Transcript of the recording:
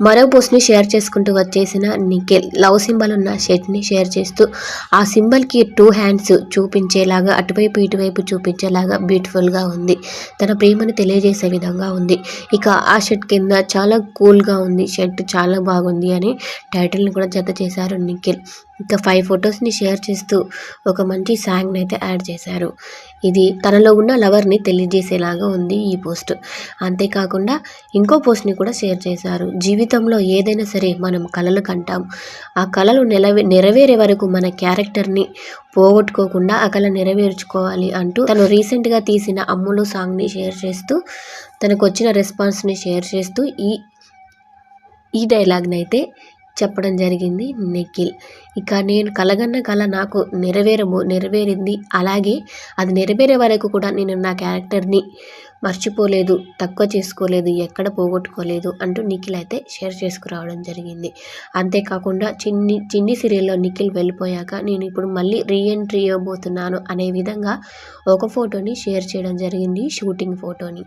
మరో పోస్ట్ని షేర్ చేసుకుంటూ వచ్చేసిన నిఖిల్. లవ్ సింబల్ ఉన్న షర్ట్ని షేర్ చేస్తూ ఆ సింబల్కి టూ హ్యాండ్స్ చూపించేలాగా అటువైపు ఇటువైపు చూపించేలాగా బ్యూటిఫుల్గా ఉంది. తన ప్రేమను తెలియజేసే విధంగా ఉంది. ఇక ఆ షర్ట్ కింద చాలా కూల్గా ఉంది. షర్ట్ చాలా బాగుంది అని టైటిల్ని కూడా జత చేశారు నిఖిల్. ఇంకా ఫైవ్ ఫొటోస్ని షేర్ చేస్తూ ఒక మంచి సాంగ్ని అయితే యాడ్ చేశారు. ఇది తనలో ఉన్న లవర్ని తెలియజేసేలాగా ఉంది ఈ పోస్ట్. అంతేకాకుండా ఇంకో పోస్ట్ని కూడా షేర్ చేశారు. జీవితంలో ఏదైనా సరే మనం కళలు కంటాం. ఆ కళలు నెలవే నెరవేరే వరకు మన క్యారెక్టర్ని పోగొట్టుకోకుండా ఆ కళ నెరవేర్చుకోవాలి అంటూ తను రీసెంట్గా తీసిన అమ్ములు సాంగ్ని షేర్ చేస్తూ తనకు వచ్చిన రెస్పాన్స్ని షేర్ చేస్తూ ఈ ఈ డైలాగ్ని అయితే చెప్పడం జరిగింది నిఖిల్. ఇక నేను కలగన్న కళ నాకు నెరవేరము నెరవేరింది. అలాగే అది నెరవేరే వరకు కూడా నేను నా క్యారెక్టర్ని మర్చిపోలేదు తక్కువ చేసుకోలేదు ఎక్కడ పోగొట్టుకోలేదు అంటూ నిఖిల్ అయితే షేర్ చేసుకురావడం జరిగింది. అంతేకాకుండా చిన్ని చిన్ని సీరియల్లో నిఖిల్ వెళ్ళిపోయాక నేను ఇప్పుడు మళ్ళీ రీఎంట్రీ ఇవ్వబోతున్నాను అనే విధంగా ఒక ఫోటోని షేర్ చేయడం జరిగింది షూటింగ్ ఫోటోని.